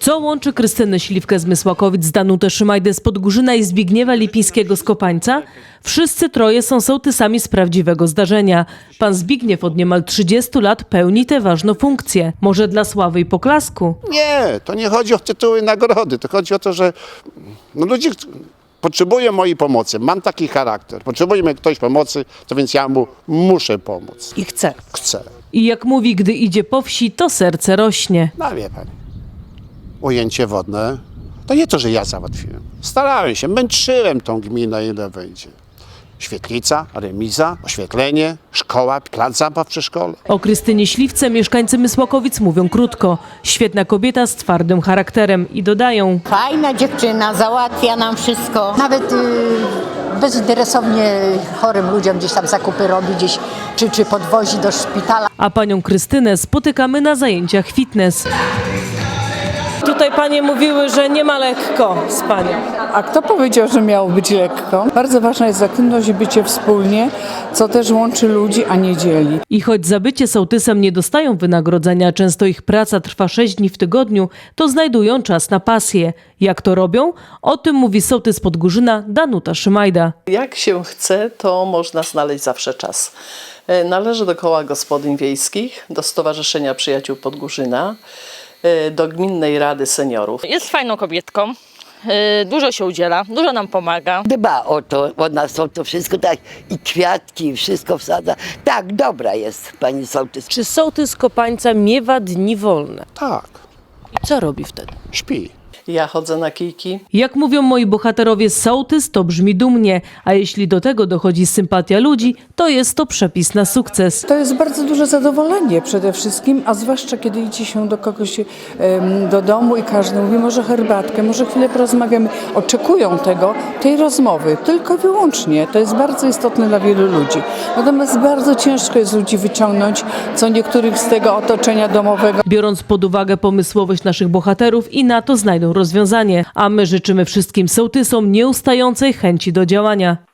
Co łączy Krystynę Śliwkę z Mysłakowic, Danutę Szymajdę z Podgórzyna i Zbigniewa Lipińskiego z Kopańca? Wszyscy troje są sołtysami z prawdziwego zdarzenia. Pan Zbigniew od niemal 30 lat pełni tę ważną funkcję. Może dla sławy i poklasku? Nie, to nie chodzi o tytuły nagrody. To chodzi o to, że no, ludzie potrzebują mojej pomocy. Mam taki charakter. Potrzebuje mi ktoś pomocy, to więc ja mu muszę pomóc. I chce. Chcę. I jak mówi, gdy idzie po wsi, to serce rośnie. No wie pani. Ujęcie wodne to nie to, że ja załatwiłem. Starałem się, męczyłem tą gminę, ile wyjdzie. Świetlica, remiza, oświetlenie, szkoła, plac zabaw przy szkole. O Krystynie Śliwce mieszkańcy Mysłakowic mówią krótko. Świetna kobieta z twardym charakterem i dodają, Fajna dziewczyna, załatwia nam wszystko. Nawet y, bezinteresownie chorym ludziom gdzieś tam zakupy robi, gdzieś, czy, czy podwozi do szpitala. a panią Krystynę spotykamy na zajęciach fitness. Tutaj panie mówiły, że nie ma lekko z panią. A kto powiedział, że miało być lekko? Bardzo ważna jest aktywność i bycie wspólnie, co też łączy ludzi, a nie dzieli. I choć za bycie sołtysem nie dostają wynagrodzenia, często ich praca trwa 6 dni w tygodniu, to znajdują czas na pasję. Jak to robią? O tym mówi sołtys Podgórzyna Danuta Szymajda. Jak się chce, to można znaleźć zawsze czas. E, Należy do koła gospodyń wiejskich, do Stowarzyszenia Przyjaciół Podgórzyna, do Gminnej Rady Seniorów. Jest fajną kobietką, y, dużo się udziela, dużo nam pomaga. Dba o to, o nas o to wszystko, tak, i kwiatki, i wszystko wsadza. Tak, dobra jest pani sołtys. Czy sołtys Kopańca miewa dni wolne? Tak, I co robi wtedy? śpi. Ja chodzę na kijki. Jak mówią moi bohaterowie, sołtys to brzmi dumnie, a jeśli do tego dochodzi sympatia ludzi, to jest to przepis na sukces. To jest bardzo duże zadowolenie przede wszystkim, a zwłaszcza kiedy idzie się do kogoś em, do domu i każdy mówi, może herbatkę, może chwilę porozmawiamy. Oczekują tego, tej rozmowy, tylko i wyłącznie. To jest bardzo istotne dla wielu ludzi. Natomiast bardzo ciężko jest ludzi wyciągnąć, co niektórych z tego otoczenia domowego. Biorąc pod uwagę pomysłowość naszych bohaterów i na to znajdą rozwiązanie, a my życzymy wszystkim sołtysom nieustającej chęci do działania.